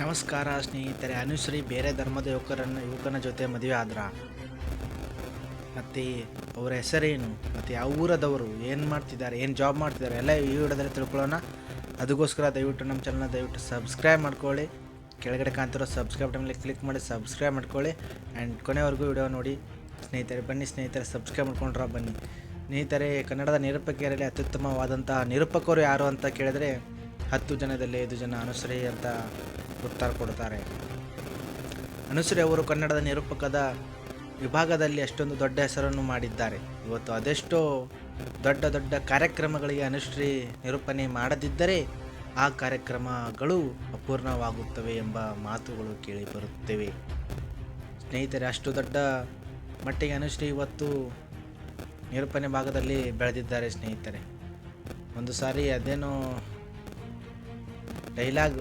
ನಮಸ್ಕಾರ ಸ್ನೇಹಿತರೆ, ಅನುಶ್ರೀ ಬೇರೆ ಧರ್ಮದ ಯುವಕರನ್ನು, ಯುವಕನ ಜೊತೆ ಮದುವೆ ಆದ್ರ? ಮತ್ತು ಅವರ ಹೆಸರೇನು? ಮತ್ತು ಯಾವ ಊರದವರು? ಏನು ಮಾಡ್ತಿದ್ದಾರೆ? ಏನು ಜಾಬ್ ಮಾಡ್ತಿದ್ದಾರೆ? ಎಲ್ಲ ಈ ವಿಡಿಯೋದಲ್ಲಿ ತಿಳ್ಕೊಳ್ಳೋಣ. ಅದಕ್ಕೋಸ್ಕರ ದಯವಿಟ್ಟು ನಮ್ಮ ಚಾನಲ್ನ ದಯವಿಟ್ಟು ಸಬ್ಸ್ಕ್ರೈಬ್ ಮಾಡ್ಕೊಳ್ಳಿ. ಕೆಳಗಡೆ ಕಾಣ್ತಿರೋ ಸಬ್ಸ್ಕ್ರೈಬ್ ಟೈಮಲ್ಲಿ ಕ್ಲಿಕ್ ಮಾಡಿ ಸಬ್ಸ್ಕ್ರೈಬ್ ಮಾಡ್ಕೊಳ್ಳಿ. ಆ್ಯಂಡ್ ಕೊನೆವರೆಗೂ ವಿಡಿಯೋ ನೋಡಿ. ಸ್ನೇಹಿತರೆ, ಬನ್ನಿ ಸ್ನೇಹಿತರೆ ಸಬ್ಸ್ಕ್ರೈಬ್ ಮಾಡ್ಕೊಂಡ್ರ ಬನ್ನಿ. ಸ್ನೇಹಿತರೆ, ಕನ್ನಡದ ನಿರೂಪಕಿಯರಲ್ಲಿ ಅತ್ಯುತ್ತಮವಾದಂಥ ನಿರೂಪಕರು ಯಾರು ಅಂತ ಕೇಳಿದರೆ ಹತ್ತು ಜನದಲ್ಲಿ ಐದು ಜನ ಅನುಶ್ರೀ ಅಂತ ಉತ್ತರ ಕೊಡ್ತಾರೆ ಅನುಶ್ರೀ ಅವರು ಕನ್ನಡದ ನಿರೂಪಕದ ವಿಭಾಗದಲ್ಲಿ ಅಷ್ಟೊಂದು ದೊಡ್ಡ ಹೆಸರನ್ನು ಮಾಡಿದ್ದಾರೆ. ಇವತ್ತು ಅದೆಷ್ಟೋ ದೊಡ್ಡ ದೊಡ್ಡ ಕಾರ್ಯಕ್ರಮಗಳಿಗೆ ಅನುಶ್ರೀ ನಿರೂಪಣೆ ಮಾಡದಿದ್ದರೆ ಆ ಕಾರ್ಯಕ್ರಮಗಳು ಅಪೂರ್ಣವಾಗುತ್ತವೆ ಎಂಬ ಮಾತುಗಳು ಕೇಳಿಬರುತ್ತವೆ ಸ್ನೇಹಿತರೆ, ಅಷ್ಟು ದೊಡ್ಡ ಮಟ್ಟಿಗೆ ಅನುಶ್ರೀ ಇವತ್ತು ನಿರೂಪಣೆ ಭಾಗದಲ್ಲಿ ಬೆಳೆದಿದ್ದಾರೆ ಸ್ನೇಹಿತರೆ. ಒಂದು ಸಾರಿ ಅದೇನೋ ಡೈಲಾಗ್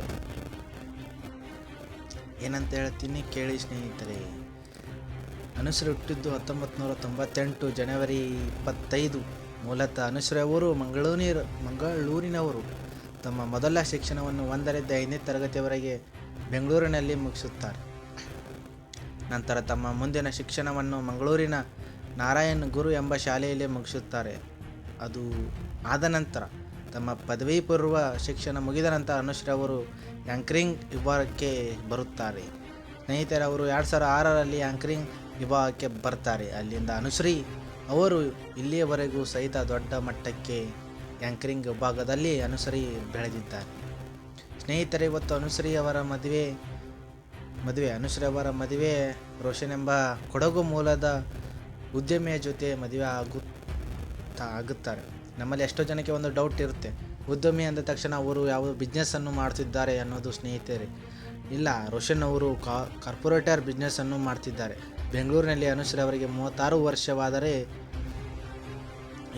ಏನಂತ ಹೇಳ್ತೀನಿ ಕೇಳಿ ಸ್ನೇಹಿತರೆ. ಅನುಶ್ರೀ ಹುಟ್ಟಿದ್ದು ಹತ್ತೊಂಬತ್ತು ನೂರ ತೊಂಬತ್ತೆಂಟು ಜನವರಿ ಇಪ್ಪತ್ತೈದು. ಮೂಲತಃ ಅನುಶ್ರೀ ಅವರು ಮಂಗಳೂರಿನ, ಮಂಗಳೂರಿನವರು ತಮ್ಮ ಮೊದಲ ಶಿಕ್ಷಣವನ್ನು ಒಂದರಿಂದ ಐದನೇ ತರಗತಿಯವರೆಗೆ ಬೆಂಗಳೂರಿನಲ್ಲಿ ಮುಗಿಸುತ್ತಾರೆ. ನಂತರ ತಮ್ಮ ಮುಂದಿನ ಶಿಕ್ಷಣವನ್ನು ಮಂಗಳೂರಿನ ನಾರಾಯಣ್ ಗುರು ಎಂಬ ಶಾಲೆಯಲ್ಲಿ ಮುಗಿಸುತ್ತಾರೆ. ಅದು ಆದ ನಂತರ ತಮ್ಮ ಪದವಿ ಪೂರ್ವ ಶಿಕ್ಷಣ ಮುಗಿದ ನಂತರ ಅನುಶ್ರೀ ಅವರು ಆ್ಯಂಕರಿಂಗ್ ವಿಭಾಗಕ್ಕೆ ಬರುತ್ತಾರೆ. ಸ್ನೇಹಿತರೆ, ಅವರು ಎರಡು ಸಾವಿರ ಆರರಲ್ಲಿ ಆ್ಯಂಕರಿಂಗ್ ವಿಭಾಗಕ್ಕೆ ಬರ್ತಾರೆ. ಅಲ್ಲಿಂದ ಅನುಶ್ರೀ ಅವರು ಇಲ್ಲಿಯವರೆಗೂ ಸಹಿತ ದೊಡ್ಡ ಮಟ್ಟಕ್ಕೆ ಆ್ಯಂಕರಿಂಗ್ ವಿಭಾಗದಲ್ಲಿ ಅನುಶ್ರೀ ಬೆಳೆದಿದ್ದಾರೆ. ಸ್ನೇಹಿತರೆ, ಇವತ್ತು ಅನುಶ್ರೀ ಅವರ ಮದುವೆ ಮದುವೆ, ಅನುಶ್ರೀ ಅವರ ಮದುವೆ ರೋಷನ್ ಎಂಬ ಕೊಡಗು ಮೂಲದ ಉದ್ಯಮಿಯ ಜೊತೆ ಮದುವೆ ಆಗುತ್ತಾ, ಆಗುತ್ತಾರೆ. ನಮ್ಮಲ್ಲಿ ಎಷ್ಟೋ ಜನಕ್ಕೆ ಒಂದು ಡೌಟ್ ಇರುತ್ತೆ. ಉದ್ಯಮಿ ಅಂದ ತಕ್ಷಣ ಅವರು ಯಾವ ಬಿಸ್ನೆಸ್ಸನ್ನು ಮಾಡ್ತಿದ್ದಾರೆ ಅನ್ನೋದು ಸ್ನೇಹಿತರೆ. ಇಲ್ಲ, ರೋಷನ್ ಅವರು ಕಾ ಕಾರ್ಪೊರೇಟರ್ ಬಿಸ್ನೆಸ್ಸನ್ನು ಮಾಡ್ತಿದ್ದಾರೆ. ಬೆಂಗಳೂರಿನಲ್ಲಿ ಅನುಶ್ರೀ ಅವರಿಗೆ ಮೂವತ್ತಾರು ವರ್ಷವಾದರೆ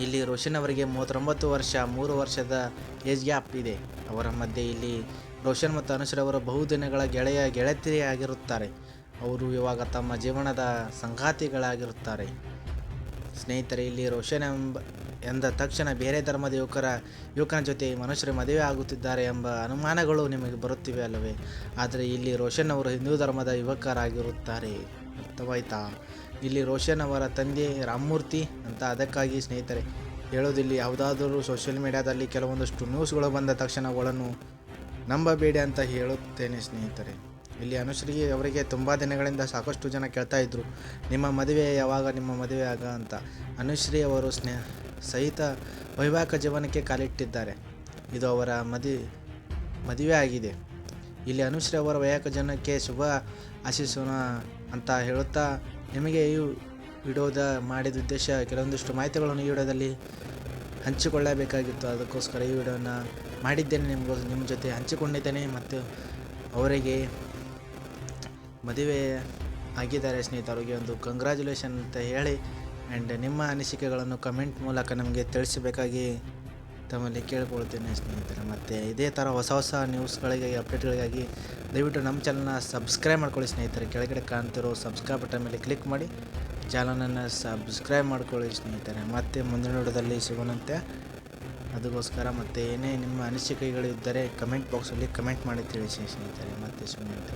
ಇಲ್ಲಿ ರೋಷನ್ ಅವರಿಗೆ ಮೂವತ್ತೊಂಬತ್ತು ವರ್ಷ, ಮೂರು ವರ್ಷದ ಏಜ್ ಗ್ಯಾಪ್ ಇದೆ. ಅವರ ಮಧ್ಯೆ ಇಲ್ಲಿ ರೋಷನ್ ಮತ್ತು ಅನುಶ್ರೀ ಅವರ ಬಹುದಿನಗಳ ಗೆಳೆಯ ಗೆಳತಿಯಾಗಿರುತ್ತಾರೆ ಅವರು ಇವಾಗ ತಮ್ಮ ಜೀವನದ ಸಂಗಾತಿಗಳಾಗಿರುತ್ತಾರೆ. ಸ್ನೇಹಿತರೆ, ಇಲ್ಲಿ ರೋಷನ್ ಎಂಬ ಎಂದ ತಕ್ಷಣ ಬೇರೆ ಧರ್ಮದ ಯುವಕರ, ಯುವಕನ ಜೊತೆ ಮನುಷ್ಯರು ಮದುವೆ ಆಗುತ್ತಿದ್ದಾರೆ ಎಂಬ ಅನುಮಾನಗಳು ನಿಮಗೆ ಬರುತ್ತಿವೆ ಅಲ್ಲವೇ? ಆದರೆ ಇಲ್ಲಿ ರೋಷನ್ ಅವರು ಹಿಂದೂ ಧರ್ಮದ ಯುವಕರಾಗಿರುತ್ತಾರೆ. ಅರ್ಥವಾಯ್ತಾ? ಇಲ್ಲಿ ರೋಷನ್ ಅವರ ತಂದೆ ರಾಮಮೂರ್ತಿ ಅಂತ ಅದಕ್ಕಾಗಿ ಸ್ನೇಹಿತರೆ, ಹೇಳೋದಿಲ್ಲಿ ಯಾವುದಾದರೂ ಸೋಷಿಯಲ್ ಮೀಡಿಯಾದಲ್ಲಿ ಕೆಲವೊಂದಷ್ಟು ನ್ಯೂಸ್ಗಳು ಬಂದ ತಕ್ಷಣ ಅವಳನ್ನು ನಂಬಬೇಡಿ ಅಂತ ಹೇಳುತ್ತೇನೆ ಸ್ನೇಹಿತರೆ. ಇಲ್ಲಿ ಅನುಶ್ರೀ ಅವರಿಗೆ ತುಂಬ ದಿನಗಳಿಂದ ಸಾಕಷ್ಟು ಜನ ಕೇಳ್ತಾ ಇದ್ರು, ನಿಮ್ಮ ಮದುವೆ ಯಾವಾಗ, ನಿಮ್ಮ ಮದುವೆ ಆಗ ಅಂತ. ಅನುಶ್ರೀ ಅವರು ಸ್ನೇಹ ಸಹಿತ ವೈವಾಹಿಕ ಜೀವನಕ್ಕೆ ಕಾಲಿಟ್ಟಿದ್ದಾರೆ. ಇದು ಅವರ ಮದಿ, ಮದುವೆ ಆಗಿದೆ. ಇಲ್ಲಿ ಅನುಶ್ರೀ ಅವರ ವೈವಾಹಿಕ ಜೀವನಕ್ಕೆ ಶುಭ ಆಶಿಸೋಣ ಅಂತ ಹೇಳುತ್ತಾ ನಿಮಗೆ ಈ ವಿಡಿಯೋದ ಮಾಡಿದ ಉದ್ದೇಶ ಕೆಲವೊಂದಿಷ್ಟು ಮಾಹಿತಿಗಳನ್ನು ಈ ವಿಡಿಯೋದಲ್ಲಿ ಹಂಚಿಕೊಳ್ಳಬೇಕಾಗಿತ್ತು. ಅದಕ್ಕೋಸ್ಕರ ಈ ವಿಡಿಯೋನ ಮಾಡಿದ್ದೇನೆ. ನಿಮಗೋ ನಿಮ್ಮ ಜೊತೆ ಹಂಚಿಕೊಂಡಿದ್ದೇನೆ ಮತ್ತು ಅವರಿಗೆ ಮದುವೆ ಆಗಿದ್ದಾರೆ ಸ್ನೇಹಿತರಿಗೆ ಒಂದು ಕಂಗ್ರ್ಯಾಚುಲೇಷನ್ ಅಂತ ಹೇಳಿ ಆ್ಯಂಡ್ ನಿಮ್ಮ ಅನಿಸಿಕೆಗಳನ್ನು ಕಮೆಂಟ್ ಮೂಲಕ ನಮಗೆ ತಿಳಿಸಬೇಕಾಗಿ ತಮ್ಮಲ್ಲಿ ಕೇಳ್ಕೊಳ್ತೇನೆ ಸ್ನೇಹಿತರೆ. ಮತ್ತು ಇದೇ ಥರ ಹೊಸ ಹೊಸ ನ್ಯೂಸ್ಗಳಿಗಾಗಿ ಅಪ್ಡೇಟ್ಗಳಿಗಾಗಿ ದಯವಿಟ್ಟು ನಮ್ಮ ಚಾನಲ್ನ ಸಬ್ಸ್ಕ್ರೈಬ್ ಮಾಡ್ಕೊಳ್ಳಿ ಸ್ನೇಹಿತರೆ. ಕೆಳಗಡೆ ಕಾಣ್ತಿರೋ ಸಬ್ಸ್ಕ್ರೈಬ್ ಬಟನ್ ಮೇಲೆ ಕ್ಲಿಕ್ ಮಾಡಿ ಚಾನಲನ್ನು ಸಬ್ಸ್ಕ್ರೈಬ್ ಮಾಡ್ಕೊಳ್ಳಿ ಸ್ನೇಹಿತರೆ. ಮತ್ತೆ ಮುಂದಿನ ನೋಡೋದಲ್ಲಿ ಸಿಗೋಣಂತೆ. ಅದಕ್ಕೋಸ್ಕರ ಮತ್ತು ಏನೇ ನಿಮ್ಮ ಅನಿಸಿಕೆಗಳಿದ್ದರೆ ಕಮೆಂಟ್ ಬಾಕ್ಸಲ್ಲಿ ಕಮೆಂಟ್ ಮಾಡಿ ತಿಳಿಸಿ ಸ್ನೇಹಿತರೆ. ಮತ್ತೆ ಸಿಗೋಣಂತೆ.